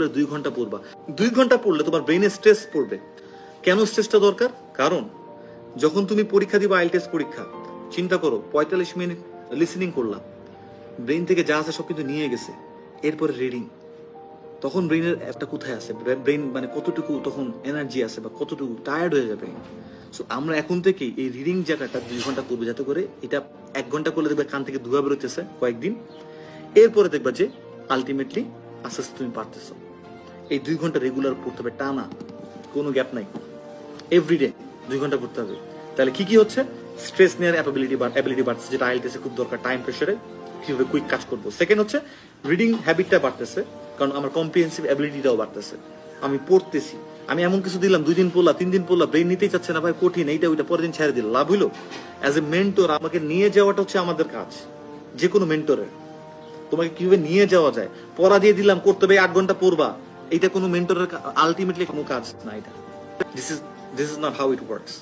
Regular দুই ঘণ্টা পড়বা। দুই ঘণ্টা পড়লে তোমার ব্রেনে স্ট্রেস পড়বে। কেন স্ট্রেসটা দরকার? কারণ, যখন তুমি পরীক্ষা দিবা আইল টেস্ট পরীক্ষা, চিন্তা করো, পঁয়তাল্লিশ মিনিট লিসেনিং করলাম। ব্রেন থেকে যা আছে সব কিন্তু নিয়ে গেছে। এরপরে রিডিং তখন ব্রেনের একটা কোথায় আছে? ব্রেন মানে কতটুকু তখন এনার্জি আছে বা কতটুকু টায়ার্ড হয়ে যাবে? সো আমরা এখন থেকে এই রিডিং জায়গাটা দুই ঘণ্টা করব যাতে করে এটা এক ঘণ্টা করলে দেখবে কান থেকে ধোয়া বেরোতেছে কয়েকদিন। এরপরে দেখবা যে আলটিমেটলি আস্তে আস্তে তুমি পারতেছো। এই দুই ঘণ্টা রেগুলার পড়তে হবে, টানা, কোনো গ্যাপ নাই। এভরিডে দুই ঘণ্টা পড়তে হবে। তাহলে কি কি হচ্ছে? স্ট্রেস নেওয়ার অ্যাবিলিটি অ্যাবিলিটি বাড়তেছে, যেটা আইএলটিএস খুব দরকার টাইম প্রেসারে কীভাবে কুইক কাজ করব। সেকেন্ড হচ্ছে রিডিং হ্যাবিটটা বাড়তেছে, কারণ আমার কম্প্রিহেন্সিভ অ্যাবিলিটিটাও বাড়তেছে। আমি পড়তেছি, আমি এমন কিছু দিলাম, দুই দিন পড়লা তিন দিন পড়লা ব্রেন নিতেই চাচ্ছে না, ভাই, কঠিন, এইটা ওইটা, পরের দিন ছেড়ে দিল, লাভ হইল? অ্যাজ এ মেন্টর আমাকে নিয়ে যাওয়াটা হচ্ছে আমাদের কাজ যে কোনো মেন্টরের তোমাকে কীভাবে নিয়ে যাওয়া যায়? পড়া দিয়ে দিলাম, করতে হবে আট ঘণ্টা পড়বা। এটা কোনো মেন্টরের আলটিমেটলি কোনো কাজ না এটা। This is this is not how it works